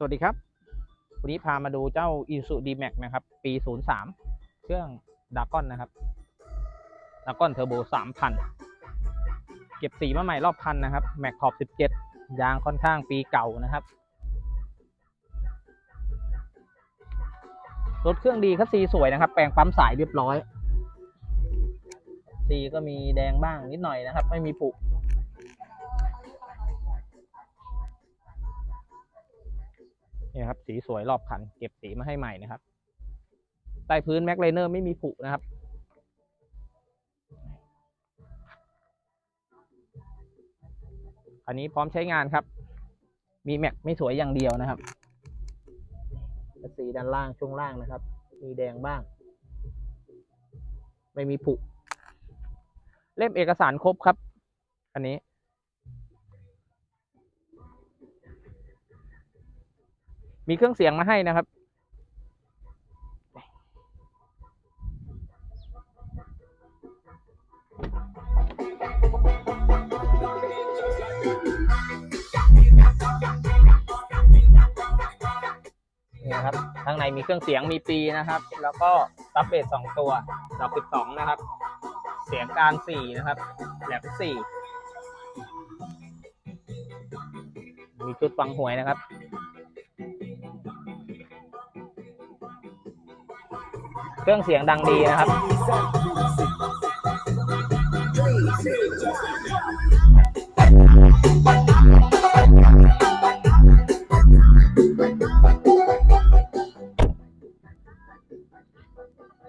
สวัสดีครับ วันนี้พามาดูเจ้า i s u d m a x นะครับ ปี 03 เครื่องดากอนนะครับดากอนเทอร์โบ 3,000 เก็บสีมาใหม่รอบคันนะครับ แม็กขอบ 17 ยางค่อนข้างปีเก่านะครับ รถเครื่องดีคัสซีสวยนะครับ แปลงปั๊มสายเรียบร้อย สีก็มีแดงบ้างนิดหน่อยนะครับ ไม่มีผุ นี่ครับ สีสวยรอบคัน เก็บสีมาให้ใหม่นะครับ ใต้พื้นแม็กไลเนอร์ไม่มีผุนะครับ อันนี้พร้อมใช้งานครับ มีแม็กไม่สวยอย่างเดียวนะครับสีด้านล่างช่วงล่างนะครับ มีแดงบ้าง ไม่มีผุ เล่มเอกสารครบครับ อันนี้ มีเครื่องเสียงมาให้นะครับ นี่นะครับ ข้างในมีเครื่องเสียงมีปีนะครับ แล้วก็ซับเบสสองตัวดอกสิบสองนะครับ เสียงกลางสี่นะครับ แหลมสี่มีชุดฟังหวยนะครับ เครื่องเสียงดังดีนะครับอ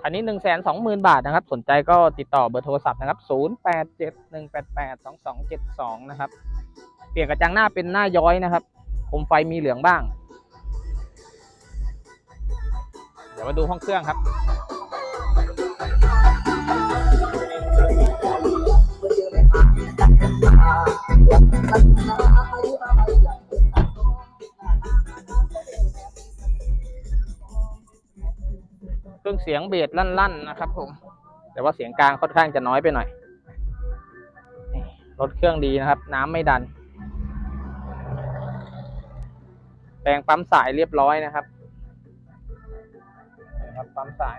ันนี้หนึ่งแสนสองหมื่นบาทนะครับ สนใจก็ติดต่อเบอร์โทรศัพท์นะครับศูนย์แปดเจ็ดหนึ่งแปดแปดสองสองเจ็ดสองนะครับ เปลี่ยนกระจังหน้าเป็นหน้าย้อยนะครับโคมไฟมีเหลืองบ้าง เดี๋ยวมาดูห้องเครื่องครับ เครื่องเสียงเบสลั่น ๆ นะครับผม แต่ว่าเสียงกลางค่อนข้างจะน้อยไปหน่อยรถเครื่องดีนะครับ น้ำไม่ดัน แปลงปั๊มสายเรียบร้อยนะครับนะครับปั๊มสาย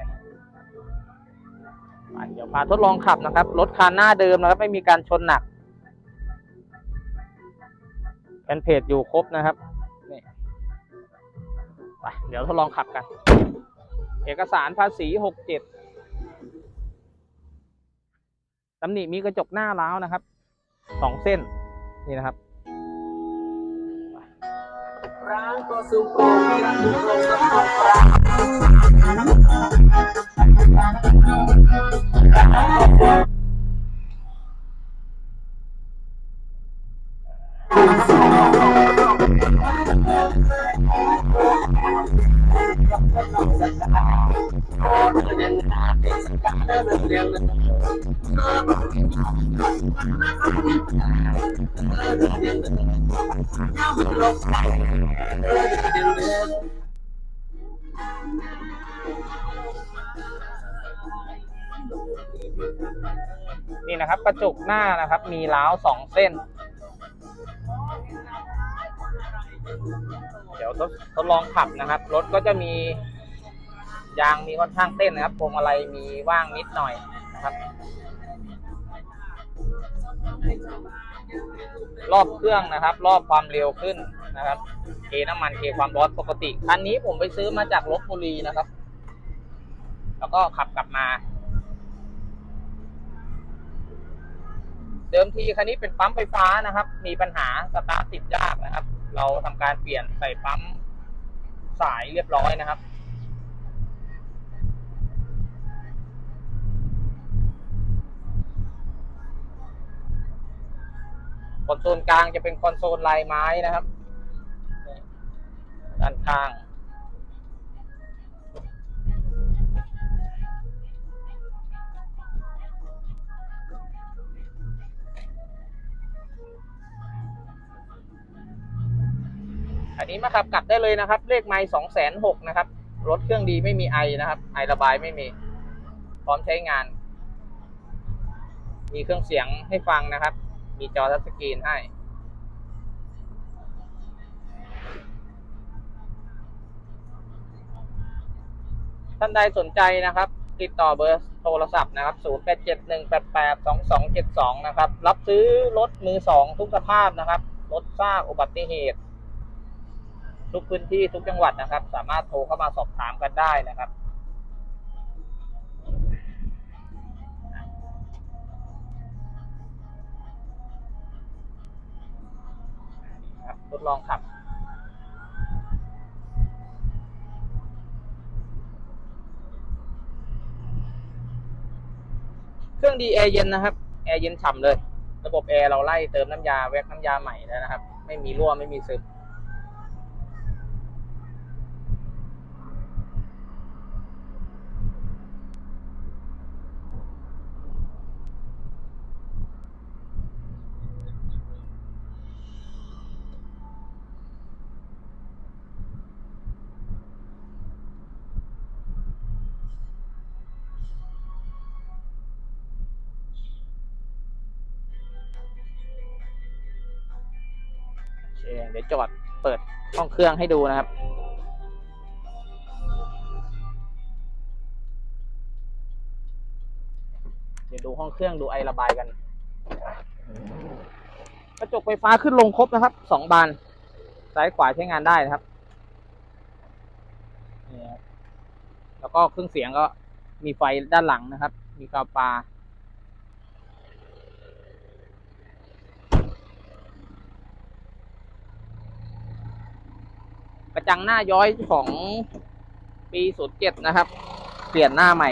เดี๋ยวพาทดลองขับนะครับ รถคันหน้าเดิมนะครับ ไม่มีการชนหนัก นเพจอยู่ครบนะครับนี่ไปเดี๋ยวทดลองขับกัน เอกสารภาษีหกเจ็ดตำหนิมีกระจกหน้าล้าวนะครับสองเส้นนี่นะครับร้างก็สุโขทัยสุขทัย นี่นะครับกระจุกหน้านะครับ มีล้าวสองเส้น เดี๋ยวทดทดลองขับนะครับ รถก็จะมียางมีค่อนข้างเต้นนะครับพวงมาลัยมีว่างนิดหน่อยนะครับ รอบเครื่องนะครับ รอบความเร็วขึ้นนะครับเทน้ำมันเทความร้อนปกติคันนี้ผมไปซื้อมาจากลบบุรีนะครับ แล้วก็ขับกลับมา เดิมทีคันนี้เป็นปั๊มไฟฟ้านะครับ มีปัญหาสตาร์ทติดยากนะครับ เราทำการเปลี่ยนใส่ปั๊มสายเรียบร้อยนะครับ คอนโซลกลางจะเป็นคอนโซลลายไม้นะครับ ด้านข้าง อันนี้มาขับกลับได้เลยนะครับ เลขไม้สองแสนหกนะครับ รถเครื่องดีไม่มีไอนะครับ ไอระบายไม่มี พร้อมใช้งาน มีเครื่องเสียงให้ฟังนะครับ มีจอทัชสกรีนให้ ท่านใดสนใจนะครับ ติดต่อเบอร์โทรศัพท์นะครับ 0871882272 นะครับ รับซื้อรถมือสองทุกสภาพนะครับ รถซากอุบัติเหตุ ทุกพื้นที่ทุกจังหวัดนะครับ สามารถโทรเข้ามาสอบถามกันได้นะครับรับ ทดลองขับเครื่องดีแอร์เย็นนะครับ แอร์เย็นฉ่ำเลย ระบบแอร์เราไล่เติมน้ำยาแวกน้ำยาใหม่แล้วนะครับ ไม่มีรั่วไม่มีซึม เดี๋ยวจอดเปิดห้องเครื่องให้ดูนะครับ เดี๋ยวดูห้องเครื่องดูไอระบายกัน กระจกไฟฟ้าขึ้นลงครบนะครับสองบาน ซ้ายขวาใช้งานได้นะครับนี่ครับแล้วก็เครื่องเสียงก็มีไฟด้านหลังนะครับ มีกาวปลา กระจังหน้าย้อยของปี07นย์เจ็ดนะครับ เปลี่ยนหน้าใหม่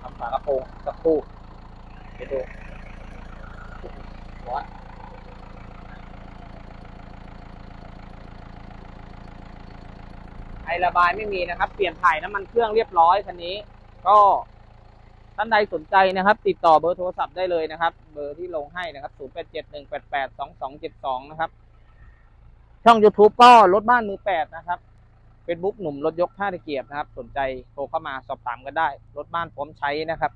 ทำฝากระโปรงสักครู่เดี๋ยวดูหัวไอระบายไม่มีนะครับ เปลี่ยนถ่ายน้ำมันเครื่องเรียบร้อยคันนี้ ก็ท่านใดสนใจนะครับ ติดต่อเบอร์โทรศัพท์ได้เลยนะครับ เบอร์ที่ลงให้นะครับ 0871882272 นะครับ ช่อง YouTube ก็รถบ้านมือแปดนะครับเฟซบุ๊กหนุ่มรถยกท่าตะเกียบนะครับ สนใจโทรเข้ามาสอบถามกันได้ รถบ้านพร้อมใช้นะครับ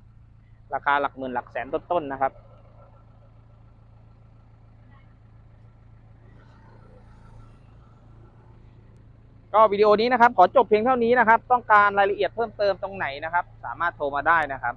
ราคาหลักหมื่นหลักแสนต้นๆนะครับ ก็วิดีโอนี้นะครับขอจบเพียงเท่านี้นะครับ ต้องการรายละเอียดเพิ่มเติมตรงไหนนะครับ สามารถโทรมาได้นะครับ